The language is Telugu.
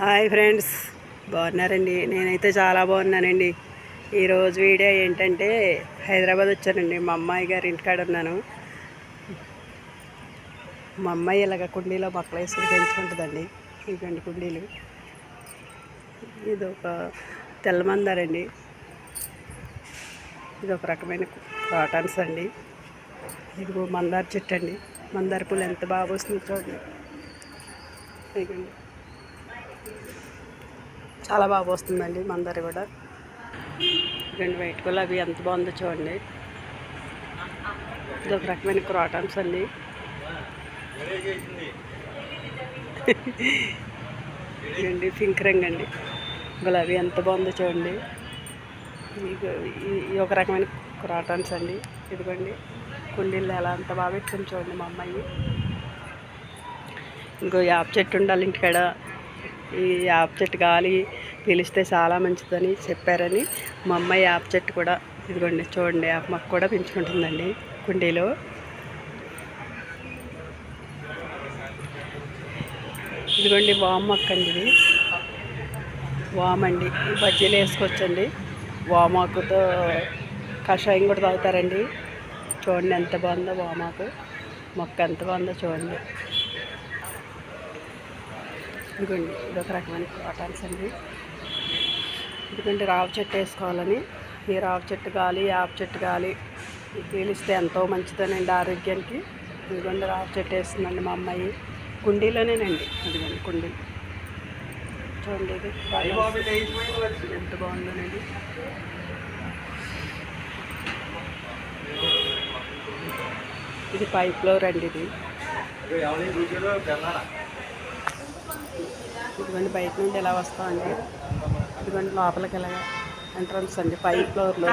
హాయ్ ఫ్రెండ్స్ బాగున్నారండి? నేనైతే చాలా బాగున్నానండి. ఈరోజు వీడియో ఏంటంటే హైదరాబాద్ వచ్చానండి. మా అమ్మాయి గారి ఇంటికాడ ఉన్నాను. మా అమ్మాయి ఇలాగ కుండీలో మొక్కలు వేసుకుని పెంచుకుంటుందండి. ఇవ్వండి కుండీలు. ఇది ఒక తెల్లమందారండి ఇది ఒక రకమైన కాటన్స్ అండి. ఇది మందార చెట్టు అండి. మందార పూలు ఎంత బాగా వస్తుంది చూడండి. చాలా బాగా వస్తుందండి మందరి కూడా. రెండు వైట్ గులాబీ ఎంత బాగుందో చూడండి. ఇది ఒక రకమైన క్రాటన్స్ అండి. ఇదండి పింక్ రంగు అండి. గులాబీ ఎంత బాగుందో చూడండి. ఇది ఒక రకమైన క్రాటన్స్ అండి. ఇదిగోండి. కుండీలు ఎలా అంత బాగా పెట్టుకుని చూడండి మా అమ్మాయి. ఇంకో యాప చెట్టు ఉండాలి ఇంటికాడ. ఈ యాప చెట్టు గాలి పీలిస్తే చాలా మంచిదని చెప్పారని మా అమ్మాయి యాప చెట్టు కూడా ఇదిగోండి చూడండి యాప మొక్క కూడా పెంచుకుంటుందండి కుండీలో. ఇదిగోండి వామ్ మొక్క అండి ఇది. వామ్ అండి. బజ్జీలు వేసుకోవచ్చండి. వామాకుతో కషాయం కూడా తాగుతారండి. చూడండి ఎంత బాగుందో వామాకు మొక్క ఎంత బాగుందో చూడండి. ఇదిగోండి ఇది ఒక రకమైన కాటన్స్ అండి. ఎందుకంటే రావి చెట్టు వేసుకోవాలని. ఈ రావి చెట్టు గాలి యాప చెట్టు గాలి ఇది పీలిస్తే ఎంతో మంచిదనండి ఆరోగ్యానికి. ఇదిగోండి రావి చెట్టు వేస్తుందండి మా అమ్మాయి. కుండీలోనేనండి ఇదిగోండి కుండీ. చూడండి ఇది ఎంత బాగుందోనండి. ఇది పైప్లో రండి ఇది. ఇదిగోండి బయట నుండి ఎలా వస్తామండి? ఇదిగోండి లోపలికి ఎలా ఎంట్రన్స్ అండి? పై ఫ్లోర్లో